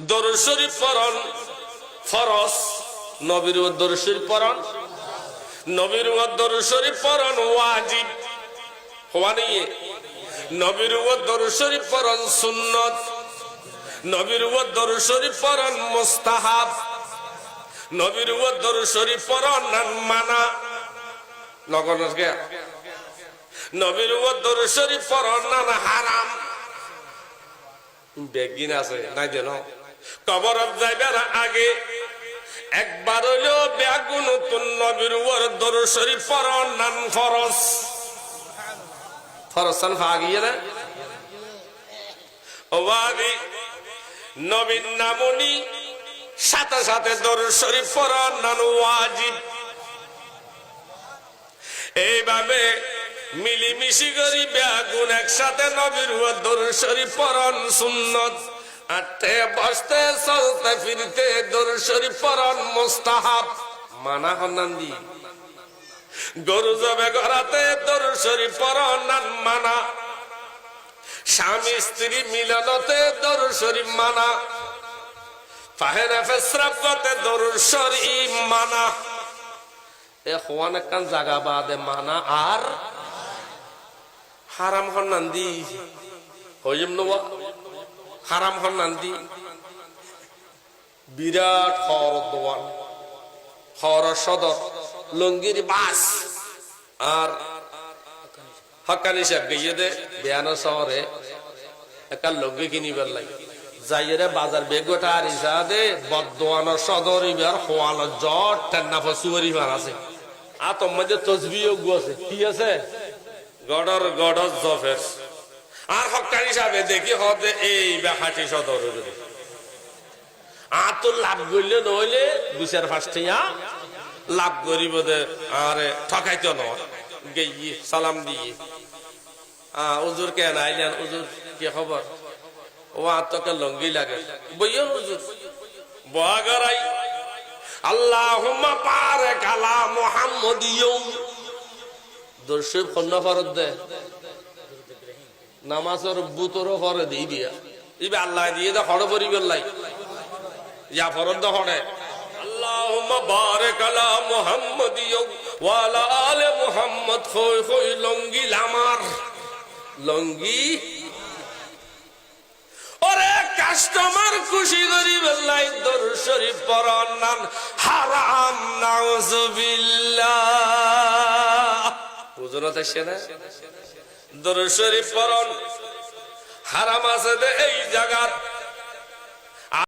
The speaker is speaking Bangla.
দরুদ শরীফ পড়ন। নবীর দরুদ শরীফ নবীর দরুদ শরীফ ওয়াজিব। হওয়া নিয়ে। নবীর সুন্নত। নবীর দরুদ শরীফ মুস্তাহাব। নবীর দরুদ শরীফ মানা লগন নবীর দরুদ শরীফ পড়ন হারাম বেগিন আছে, নাই যেন কবর যাইবার আগে একবার হইলেও ব্যাগু নতুন নবীর শরীফ পড়ন নান ফরজ। ফরসান না? ওয়াদি নবীন নামনি সাথে সাথে দরুদ শরীফ নান ওয়াজিব। এইভাবে মিলিমিশি করি ব্যাগুন একসাথে নবীর উপর দরুদ শরীফ পড়ন সুন্নত। আটতে বসতে চলতে ফিরতে দরুদ শরীফ পড়ন মুস্তাহাব। মানা হন্নান দি গরু যাবে গড়াতে দরুদ শরীফ নান মানা। স্বামী স্ত্রী মিলনতে দরুদ শরীফ মানা। ফাহেরা ফেসরাব করতে দরুদ শরীফ মানা। এ হওয়ান একখান জাগা বাদে মানা আর। হারাম হন নান্দি। হইম নবা হারাম হন নান্দি। বিরাট হর দোয়ান হর সদর, লঙ্গির বাস। আর হকানি সাহেব গিয়ে দে, বেয়ানো শহরে একটা লঙ্গি কিনিবার লাগে। যাইরে বাজার বেগোটা আর ইসা দে বদোয়ানো সদর ইবার হওয়ালো জট টেন্না ফসুয়ারি মার আছে। আর মধ্যে তসবিও গু আছে। কি আছে? গডর গডর জফের। আর হকানি হিসাবে দেখি হতে এই বেহাটি সদর আর তো লাভ করলে নইলে দুশের ফার্স্টিয়া লাভ করিব আরে ঠকাইতো নয় সালাম দিয়ে। উজুর কেন আইলেন? উজুর কি খবর? ও আত্মকে লঙ্গি লাগে। বইও হুজুর। বগারাই আল্লাহুম্মা বারিক আলা মুহাম্মাদিয়্যু দর্শক খন্ড ফরত দে। নামাজের বুতরও ফরে দি দিয়া। ইবে আল্লাহ দিয়ে দে হড় পরিবের লাই ইয়া ফরত দে হড়ে বারিক আলা মুহাম্মাদিয়্যু ওয়া আলা আলি মুহাম্মদ, খই খই লঙ্গি লামার। লঙ্গি? ওরে কাস্টমার খুশি করি বেল্লাই দর শরীফ পরন নান হারাম, নাউজুবিল্লাহ। না? দর শরীফ পরন। হারাম আছে এই জায়গার